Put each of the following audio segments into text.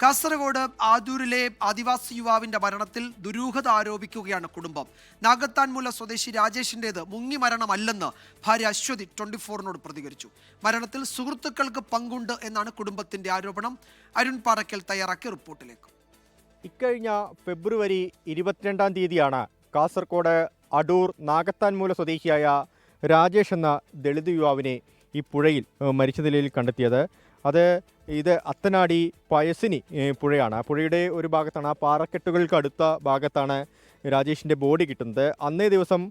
കാസർഗോഡ് ആദൂരിലെ ആദിവാസി യുവാവിന്റെ മരണത്തിൽ ദുരൂഹത ആരോപിക്കുകയാണ് കുടുംബം. നാഗത്താൻമൂല സ്വദേശി രാജേഷിന്റേത് മുങ്ങി മരണമല്ലെന്ന് ഭാര്യ അശ്വതി ട്വന്റി ഫോറിനോട് പ്രതികരിച്ചു. മരണത്തിൽ സുഹൃത്തുക്കൾക്ക് പങ്കുണ്ട് എന്നാണ് കുടുംബത്തിന്റെ ആരോപണം. അരുൺ പാറയ്ക്കൽ തയ്യാറാക്കിയ റിപ്പോർട്ടിലേക്ക്. ഇക്കഴിഞ്ഞ ഫെബ്രുവരി ഇരുപത്തിരണ്ടാം തീയതിയാണ് കാസർഗോഡ് അടൂർ നാഗത്താൻമൂല സ്വദേശിയായ രാജേഷ് എന്ന ദളിത് യുവാവിനെ ഈ പുഴയിൽ മരിച്ച നിലയിൽ കണ്ടെത്തിയത്. അത് ഇത് അത്തനാടി പയസിനി പുഴയാണ്. ആ പുഴയുടെ ഒരു ഭാഗത്താണ് ആ പാറക്കെട്ടുകൾക്ക് അടുത്ത ഭാഗത്താണ് രാജേഷിന്റെ ബോഡി കിട്ടുന്നത്. അന്നേ ദിവസം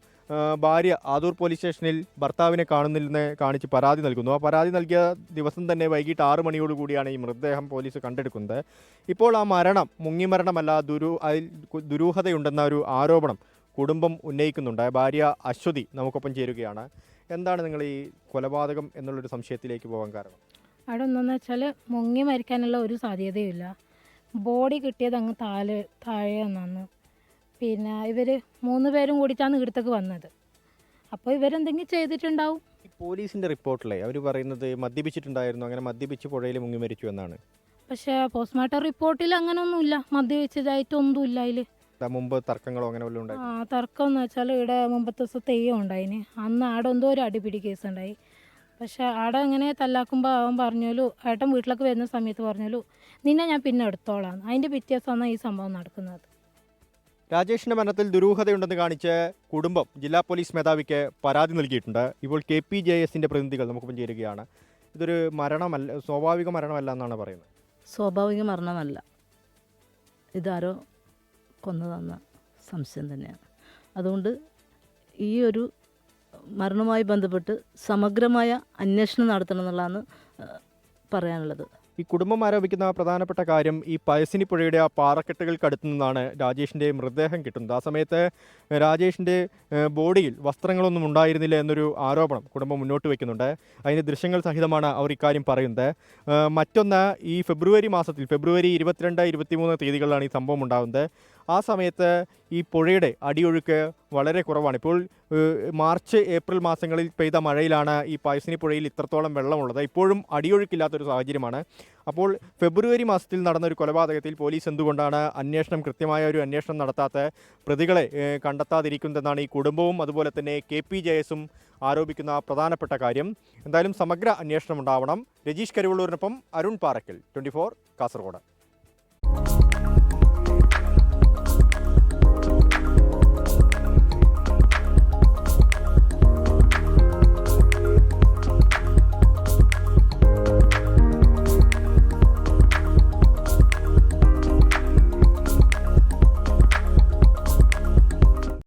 ഭാര്യ ആദൂർ പോലീസ് സ്റ്റേഷനിൽ ഭർത്താവിനെ കാണുന്നില്ലെന്ന് കാണിച്ച് പരാതി നൽകുന്നു. ആ പരാതി നൽകിയ ദിവസം തന്നെ വൈകിട്ട് ആറ് മണിയോടുകൂടിയാണ് ഈ മൃതദേഹം പോലീസ് കണ്ടെടുക്കുന്നത്. ഇപ്പോൾ ആ മരണം മുങ്ങിമരണമല്ല ദുരു അതിൽ ദുരൂഹതയുണ്ടെന്ന ഒരു ആരോപണം കുടുംബം ഉന്നയിക്കുന്നുണ്ട്. ഭാര്യ അശ്വതി നമുക്കൊപ്പം ചേരുകയാണ്. എന്താണ് നിങ്ങൾ ഈ കൊലപാതകം എന്നുള്ളൊരു സംശയത്തിലേക്ക് പോകാൻ കാരണം? അവിടെ ഒന്നെന്ന് വെച്ചാൽ മുങ്ങി മരിക്കാനുള്ള ഒരു സാധ്യതയുമില്ല ബോഡി കിട്ടിയത് അങ്ങ് താഴെ താഴെ ഒന്നാന്ന് പിന്നെ ഇവർ മൂന്ന് പേരും കൂടിയിട്ടാണ് ഇവിടത്തേക്ക് വന്നത്. അപ്പോൾ ഇവരെന്തെങ്കിലും ചെയ്തിട്ടുണ്ടാവും? പോലീസിന്റെ റിപ്പോർട്ടിലെ അവർ പറയുന്നത് മദ്യപിച്ചിട്ടുണ്ടായിരുന്നു അങ്ങനെ മദ്യപിച്ച് പുഴയിൽ മുങ്ങി മരിച്ചു എന്നാണ്. പക്ഷേ പോസ്റ്റ്മോർട്ടം റിപ്പോർട്ടിൽ അങ്ങനെയൊന്നുമില്ല മദ്യവെച്ചതായിട്ടൊന്നുമില്ല അതിൽ. മുമ്പ് തർക്കങ്ങളോ അങ്ങനെ വല്ലതും ആ തർക്കം എന്ന് വെച്ചാൽ ഇവിടെ മുമ്പത്തെ ദിവസം തെയ്യം ഉണ്ടായിന്. അന്ന് ആടെ എന്തോ ഒരു അടിപിടി കേസ് ഉണ്ടായി. പക്ഷെ ആടെ അങ്ങനെ തല്ലാക്കുമ്പോൾ അവൻ പറഞ്ഞോലു ഏട്ടൻ വീട്ടിലേക്ക് വരുന്ന സമയത്ത് പറഞ്ഞോലു നിന്നെ ഞാൻ പിന്നെ എടുത്തോളാം. അതിന്റെ വ്യത്യാസമാണ് ഈ സംഭവം നടക്കുന്നത്. രാജേഷിന്റെ മരണത്തിൽ ദുരൂഹതയുണ്ടെന്ന് കാണിച്ച് കുടുംബം ജില്ലാ പോലീസ് മേധാവിക്ക് പരാതി നൽകിയിട്ടുണ്ട്. ഇപ്പോൾ കെ പി ജെ എസിന്റെ പ്രതിനിധികൾ നമുക്കൊപ്പം ചേരുകയാണ്. ഇതൊരു മരണമല്ല സ്വാഭാവിക മരണമല്ല എന്നാണ് പറയുന്നത്. സ്വാഭാവിക മരണമല്ല. ഇതാരോ കൊന്നതെന്ന സംശയം തന്നെയാണ്. അതുകൊണ്ട് ഈ ഒരു മരണവുമായി ബന്ധപ്പെട്ട് സമഗ്രമായ അന്വേഷണം നടത്തണം എന്നുള്ളതാണ് പറയാനുള്ളത്. ഈ കുടുംബം ആരോപിക്കുന്ന പ്രധാനപ്പെട്ട കാര്യം ഈ പയസിനി പുഴയുടെ ആ പാറക്കെട്ടുകൾക്കടുത്തു നിന്നാണ് രാജേഷിന്റെ മൃതദേഹം കിട്ടുന്നത്. ആ സമയത്ത് രാജേഷിന്റെ ബോഡിയിൽ വസ്ത്രങ്ങളൊന്നും ഉണ്ടായിരുന്നില്ല എന്നൊരു ആരോപണം കുടുംബം മുന്നോട്ട് വയ്ക്കുന്നുണ്ട് അതിന് ദൃശ്യങ്ങൾ സഹിതമാണ് അവർ ഇക്കാര്യം പറയുന്നത്. മറ്റൊന്ന് ഈ ഫെബ്രുവരി മാസത്തിൽ ഫെബ്രുവരി ഇരുപത്തിരണ്ട് ഇരുപത്തിമൂന്ന് തീയതികളിലാണ് ഈ സംഭവം ഉണ്ടാകുന്നത്. ആ സമയത്ത് ഈ പുഴയുടെ അടിയൊഴുക്ക് വളരെ കുറവാണ്. ഇപ്പോൾ മാർച്ച് ഏപ്രിൽ മാസങ്ങളിൽ പെയ്ത മഴയിലാണ് ഈ പായസിനി പുഴയിൽ ഇത്രത്തോളം വെള്ളമുള്ളത്. ഇപ്പോഴും അടിയൊഴുക്കില്ലാത്തൊരു സാഹചര്യമാണ്. അപ്പോൾ ഫെബ്രുവരി മാസത്തിൽ നടന്ന ഒരു കൊലപാതകത്തിൽ പോലീസ് എന്തുകൊണ്ടാണ് അന്വേഷണം കൃത്യമായ ഒരു അന്വേഷണം നടത്താത്ത പ്രതികളെ കണ്ടെത്താതിരിക്കുന്നതെന്നാണ് ഈ കുടുംബവും അതുപോലെ തന്നെ കെ പി ജെ എസും ആരോപിക്കുന്ന പ്രധാനപ്പെട്ട കാര്യം. എന്തായാലും സമഗ്ര അന്വേഷണം ഉണ്ടാവണം. രജീഷ് കരുവള്ളൂരിനൊപ്പം അരുൺ പാറക്കൽ ട്വന്റി കാസർഗോഡ്.